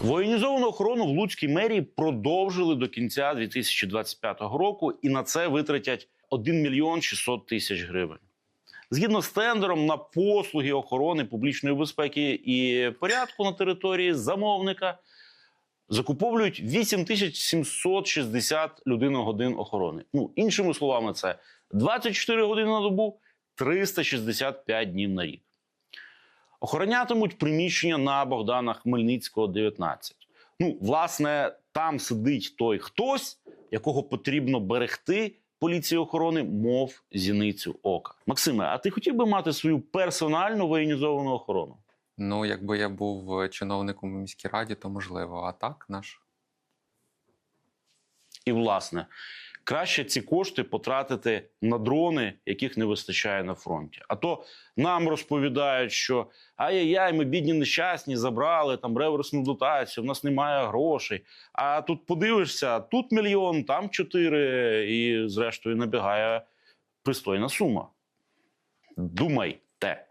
Воєнізовану охорону в Луцькій мерії продовжили до кінця 2025 року, і на це витратять 1 мільйон 600 тисяч гривень. Згідно з тендером на послуги охорони публічної безпеки і порядку на території замовника закуповують 8760 людиногодин охорони. Ну, іншими словами, це 24 години на добу, 365 днів на рік. Охоронятимуть приміщення на Богдана Хмельницького, 19. Ну, власне, там сидить той хтось, якого потрібно берегти поліції охорони, мов зіницю ока. Максиме, а ти хотів би мати свою персональну воєнізовану охорону? Ну, якби я був е, чиновником у міській раді, то можливо. А так, наш І, власне, краще ці кошти потратити на дрони, яких не вистачає на фронті. А то нам розповідають, що ай-яй-яй, ми бідні нещасні, забрали там реверсну дотацію, в нас немає грошей. А тут подивишся, тут мільйон, там чотири, і зрештою набігає пристойна сума. Думайте.